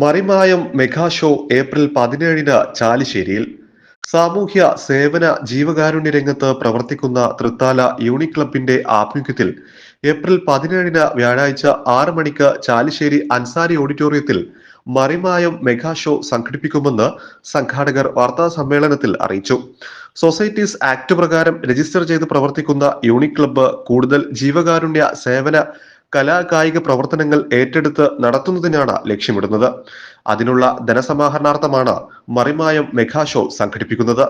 മറിമായം mega show April പതിനേഴിന് ചാലിശ്ശേരിയിൽ. സാമൂഹ്യ സേവന ജീവകാരുണ്യ രംഗത്ത് പ്രവർത്തിക്കുന്ന തൃത്താല യൂണി ക്ലബിന്റെ ആഭിമുഖ്യത്തിൽ ഏപ്രിൽ പതിനേഴിന് വ്യാഴാഴ്ച ആറ് മണിക്ക് ചാലിശ്ശേരി അൻസാരി ഓഡിറ്റോറിയത്തിൽ മറിമായം മെഗാ ഷോ സംഘടിപ്പിക്കുമെന്ന് സംഘാടകർ വാർത്താ സമ്മേളനത്തിൽ അറിയിച്ചു. സൊസൈറ്റീസ് ആക്ട് പ്രകാരം രജിസ്റ്റർ ചെയ്ത് പ്രവർത്തിക്കുന്ന യൂണിക് ക്ലബ്ബ് കൂടുതൽ ജീവകാരുണ്യ സേവന കലാകായിക പ്രവർത്തനങ്ങൾ ഏറ്റെടുത്ത് നടത്തുന്നതിനാണ് ലക്ഷ്യമിടുന്നത്. അതിനുള്ള ധനസമാഹരണാർത്ഥമാണ് മറിമായം മെഗാ ഷോ സംഘടിപ്പിക്കുന്നത്.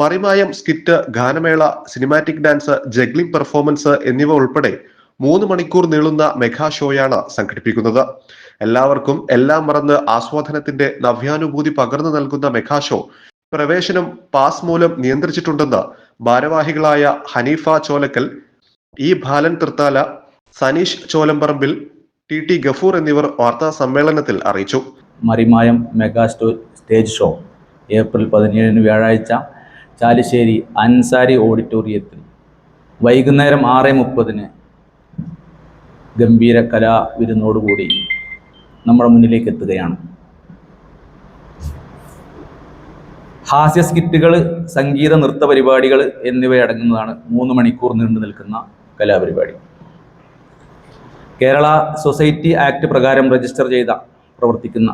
മറിമായം സ്കിറ്റ് ഗാനമേള സിനിമാറ്റിക് ഡാൻസ് ജഗ്ലിംഗ് പെർഫോമൻസ് എന്നിവ ഉൾപ്പെടെ മൂന്ന് മണിക്കൂർ നീളുന്ന മെഗാ ഷോയാണ് സംഘടിപ്പിക്കുന്നത്. എല്ലാവർക്കും എല്ലാം മറന്ന് ആസ്വാദനത്തിന്റെ നവ്യാനുഭൂതി പകർന്നു നൽകുന്ന മെഗാ ഷോ പ്രവേശനം പാസ് മൂലം നിയന്ത്രിച്ചിട്ടുണ്ടെന്ന് ഭാരവാഹികളായ Haneefa Cholakkal E Balan Thrithala Saneesh Cholamparambil T T Gafoor എന്നിവർ വാർത്താ സമ്മേളനത്തിൽ അറിയിച്ചു. മറിമായം മെഗാ സ്റ്റോ സ്റ്റേജ് ഷോ. ഏപ്രിൽ പതിനേഴിന് വ്യാഴാഴ്ച ചാലിശ്ശേരി അൻസാരി ഓഡിറ്റോറിയത്തിൽ. വൈകുന്നേരം ആറ് മുപ്പതിന് ഗംഭീര കലാവിരുന്നോടുകൂടി നമ്മുടെ മുന്നിലേക്ക് എത്തുകയാണ്. ഹാസ്യ സ്കിറ്റുകൾ സംഗീത നൃത്ത പരിപാടികൾ എന്നിവയടങ്ങുന്നതാണ് മൂന്ന് മണിക്കൂർ നീണ്ടു നിൽക്കുന്ന കലാപരിപാടി. കേരള സൊസൈറ്റി ആക്ട് പ്രകാരം രജിസ്റ്റർ ചെയ്ത പ്രവർത്തിക്കുന്ന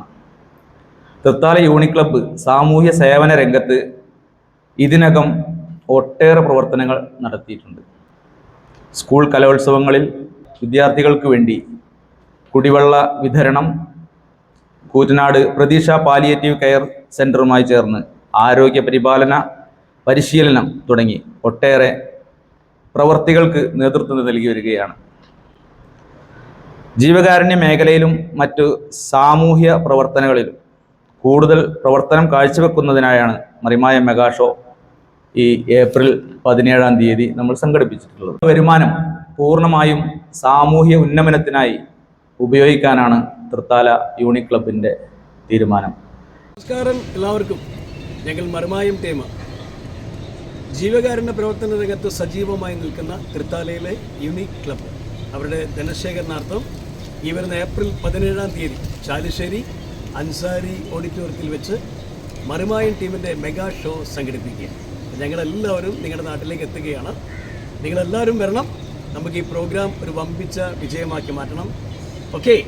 തൃത്താല യൂണി ക്ലബ്ബ് സാമൂഹ്യ സേവന രംഗത്ത് ഇതിനകം ഒട്ടേറെ പ്രവർത്തനങ്ങൾ നടത്തിയിട്ടുണ്ട്. സ്കൂൾ കലോത്സവങ്ങളിൽ വിദ്യാർത്ഥികൾക്ക് വേണ്ടി കുടിവെള്ള വിതരണം കൂറ്റനാട് പ്രതീക്ഷ പാലിയേറ്റീവ് കെയർ സെന്ററുമായി ചേർന്ന് ആരോഗ്യ പരിപാലന പരിശീലനം തുടങ്ങി ഒട്ടേറെ പ്രവർത്തികൾക്ക് നേതൃത്വം നൽകി വരികയാണ്. ജീവകാരുണ്യ മേഖലയിലും മറ്റു സാമൂഹ്യ പ്രവർത്തനങ്ങളിലും കൂടുതൽ പ്രവർത്തനം കാഴ്ചവെക്കുന്നതിനായാണ് മറിമായ മെഗാഷോ ഈ ഏപ്രിൽ പതിനേഴാം തീയതി നമ്മൾ സംഘടിപ്പിച്ചിട്ടുള്ളത്. വരുമാനം പൂർണമായും സാമൂഹ്യ ഉന്നമനത്തിനായി ഉപയോഗിക്കാനാണ് തൃത്താല യൂണി ക്ലബിന്റെ തീരുമാനം. നമസ്കാരം എല്ലാവർക്കും. ഞങ്ങൾ മറുമായും ടീമ. ജീവകാരുണ്യ പ്രവർത്തന രംഗത്ത് സജീവമായി നിൽക്കുന്ന തൃത്താലയിലെ യൂണിക് ക്ലബ്ബ് അവരുടെ ധനശേഖരണാർത്ഥം ഈ വരുന്ന ഏപ്രിൽ പതിനേഴാം തീയതി ചാലിശ്ശേരി അൻസാരി ഓഡിറ്റോറിയത്തിൽ വെച്ച് മറുമായൻ ടീമിന്റെ മെഗാ ഷോ സംഘടിപ്പിക്കുക. ഞങ്ങളെല്ലാവരും നിങ്ങളുടെ നാട്ടിലേക്ക് എത്തുകയാണ്. നിങ്ങളെല്ലാവരും വരണം. നമുക്ക് ഈ പ്രോഗ്രാം ഒരു വമ്പിച്ച വിജയമാക്കി മാറ്റണം. ഓക്കെ.